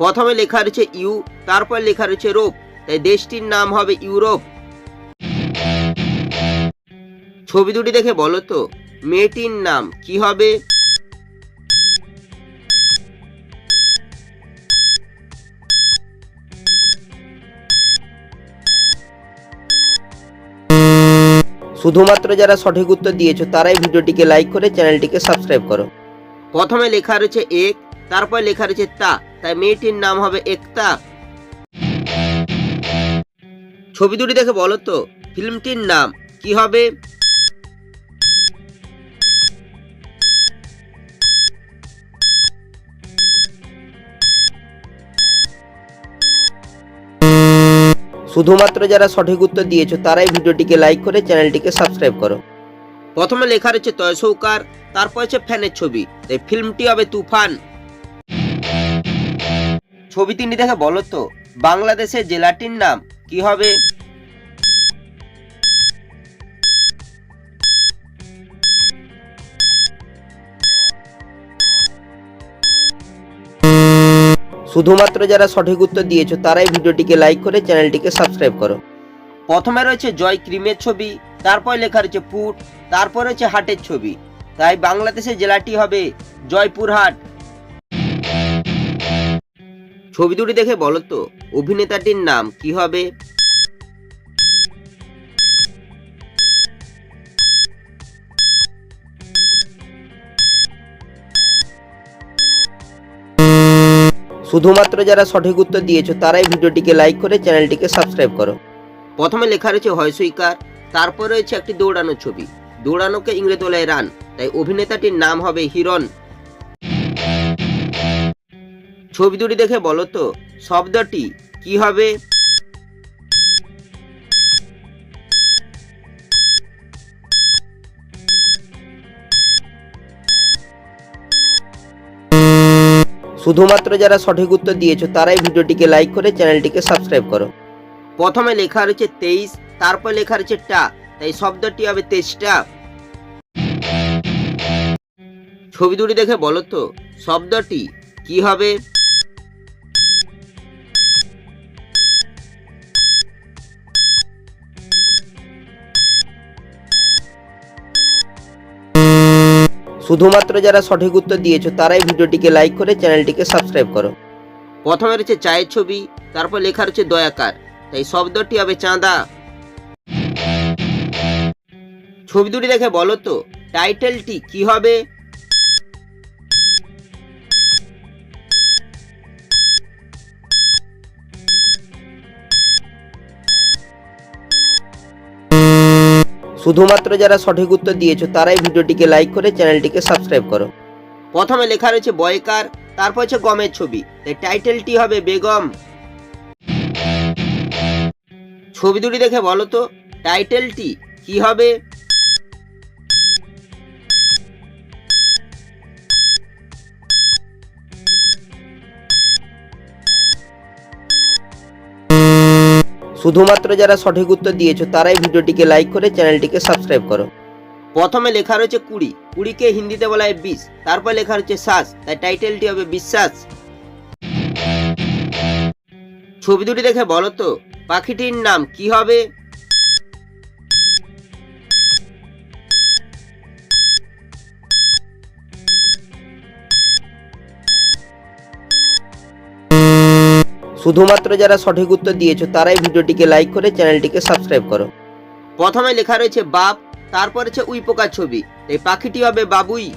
প্রথমে লেখা রয়েছে ইউ, তারপর লেখা রয়েছে রোপ। তাই দেশটির নাম হবে ইউরোপ। ছবি দুটি দেখে বলো তো, মেয়েটির নাম কি হবে? শুধুমাত্র যারা সঠিক উত্তর দিয়েছ, তারাই ভিডিওটিকে লাইক করে চ্যানেলটিকে সাবস্ক্রাইব করো। প্রথমে লেখা রয়েছে এক, তারপর লেখা রয়েছে তা। তাই মেয়েটির নাম হবে একতা। ছবি দুটি দেখে বলো তো, ফিল্মটির নাম কি হবে? শুধুমাত্র যারা সঠিক উত্তর দিয়েছ, তারাই ভিডিওটিকে লাইক করে চ্যানেলটিকে সাবস্ক্রাইব করো। প্রথমে লেখা রয়েছে তয়সৌকার তারপর হচ্ছে ফ্যানের ছবি। তাই ফিল্মটি হবে তুফান। ছবি তিনটি দেখে বলো তো। বাংলাদেশের জেলাটির নাম কি হবে? শুধুমাত্র যারা সঠিক উত্তর দিয়েছ, তারাই ভিডিওটিকে লাইক করে চ্যানেলটিকে সাবস্ক্রাইব করো। প্রথমে রয়েছে জয় ক্রিমের ছবি, তারপর লেখা রয়েছে পুট, তারপর রয়েছে হাটের ছবি। তাই বাংলাদেশের জেলাটি হবে জয়পুরহাট। ছবি দুটি দেখে বলো তো, অভিনেতাটির নাম কি হবে? শুধুমাত্র যারা সঠিক উত্তর দিয়েছ, তারাই ভিডিওটিকে লাইক করে চ্যানেলটিকে সাবস্ক্রাইব করো। প্রথমে লেখা রয়েছে হয়সইকার তারপর রয়েছে একটি দৌড়ানো ছবি। দৌড়ানোকে ইংরেজি বলে রান তাই অভিনেতাটির নাম হবে হিরণ। ছবি দুটি দেখে বলো তো, শব্দটি কি হবে? শুধুমাত্র যারা সঠিক উত্তর দিয়েছ, তারাই ভিডিওটিকে লাইক করে চ্যানেলটিকে সাবস্ক্রাইব করো। প্রথমে লেখা রয়েছে তেইশ, তারপর লেখা রয়েছে টা, তাই শব্দটি হবে তেইশটা। ছবি দুটি দেখে বলো তো, শব্দটি কি হবে? শুধুমাত্র যারা সঠিক উত্তর দিয়েছ, তারাই ভিডিওটিকে লাইক করে চ্যানেলটিকে সাবস্ক্রাইব করো। প্রথমে রয়েছে চায়ের ছবি, তারপর লেখা রয়েছে দয়াকার। তাই শব্দটি হবে চাঁদা। ছবি দুটি দেখে বলো তো টাইটেলটি কি হবে? শুধুমাত্র যারা সঠিক উত্তর দিয়েছ, তারাই ভিডিওটিকে লাইক করে চ্যানেলটিকে সাবস্ক্রাইব করো। প্রথমে লেখা রয়েছে বয়কার, তারপর হচ্ছে গমের ছবি। তাই টাইটেলটি হবে বেগম। ছবি দুটি দেখে বলো তো টাইটেলটি কি হবে? শুধুমাত্র যারা সঠিক উত্তর দিয়েছ, তারাই ভিডিওটিকে লাইক করে চ্যানেলটিকে সাবস্ক্রাইব করো। প্রথমে লেখা রয়েছে কুড়ি। কুড়িকে হিন্দিতে বলা হয় বিশ। তারপর লেখা রয়েছে শ্বাস তাই টাইটেলটি হবে বিশ্বাস। ছবি দুটি দেখে বলো তো, পাখিটির নাম কি হবে? শুধুমাত্র যারা সঠিক উত্তর দিয়েছ, তারাই ভিডিওটিকে লাইক করে চ্যানেলটিকে সাবস্ক্রাইব করো। প্রথমে লেখা রয়েছে বাপ, তারপর হচ্ছে উইপোকার ছবি। এই পাখিটি হবে বাবুই।